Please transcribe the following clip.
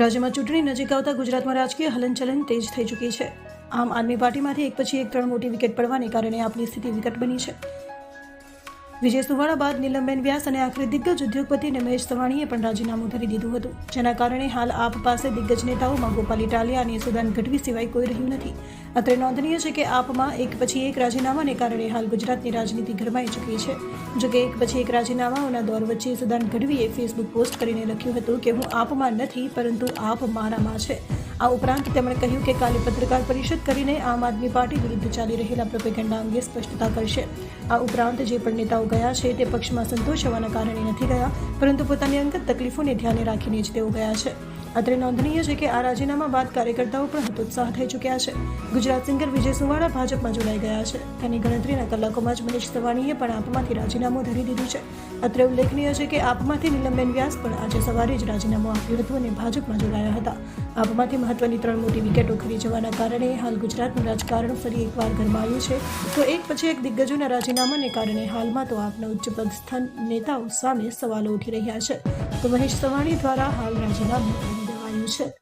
રાજ્યમાં ચૂંટણી નજીક આવતા ગુજરાતમાં રાજકીય હલનચલન તેજ થઈ ચૂકી છે. આમ આદમી પાર્ટીમાંથી એક પછી એક ત્રણ મોટી વિકેટ પડવાને કારણે આપની સ્થિતિ વિકટ બની છે. વિજય સુવાળા બાદ નીલમબેન વ્યાસ અને આખરે દિગ્ગજ ઉદ્યોગપતિ રમેશ સવાણીએ પણ રાજીનામું ધરી દીધું હતું, જેના કારણે હાલ આપ પાસે દિગ્ગજ નેતાઓમાં ગોપાલ ઇટાલિયા અને સુદાન ગઢવી સિવાય કોઈ રહ્યું નથી. અત્રે નોંધનીય છે કે આપમાં એક પછી એક રાજીનામાને કારણે હાલ ગુજરાતની રાજનીતિ ગરમાઈ ચૂકી છે. જોકે એક પછી એક રાજીનામાઓના દોર વચ્ચે સુદાન ગઢવીએ ફેસબુક પોસ્ટ કરીને લખ્યું હતું કે હું આપમાં નથી, પરંતુ આપ મારામાં છે. આ ઉપરાંત તેમણે કહ્યું કે કાલે પત્રકાર પરિષદ કરીને આમ આદમી પાર્ટી વિરુદ્ધ ચાલી રહેલા પ્રોપેગેન્ડા અંગે સ્પષ્ટતા કરશે. આ ઉપરાંત જે પણ નેતાઓ ગયા છે તે પક્ષમાં સંતોષ કારણે નથી ગયા, પરંતુ પોતાની અંગત તકલીફોને ધ્યાને રાખીને જ તેઓ ગયા છે. અત્રે નોંધનીય છે કે આ રાજીનામા બાદ કાર્યકર્તાઓ પણ હતોત્સાહ થઈ ચૂક્યા છે. ગુજરાત સિંગર વિજય સુવાળા ભાજપમાં જોડાઈ ગયા છે. તેની ગણતરીના કલાકોમાં જ મનીષ સવાણીએ પણ આપમાંથી રાજીનામું ધરી દીધું છે. અત્રે ઉલ્લેખનીય છે કે આપમાંથી નીલમબેન વ્યાસ પણ આજે સવારે જ રાજીનામું આપ્યું હતું અને ભાજપમાં જોડાયા હતા. આપમાંથી મહત્વની ત્રણ મોટી વિકેટો ખરી જવાના કારણે હાલ ગુજરાતનું રાજકારણ ફરી એકવાર ગરમાયું છે. તો એક પછી એક દિગ્ગજોના રાજીનામાને કારણે હાલમાં તો આપના ઉચ્ચ પદસ્થાન નેતાઓ સામે સવાલો ઉઠી રહ્યા છે. તો મહેશ સવાણી દ્વારા હાલ રાજીનામું આપી દેવાયું છે.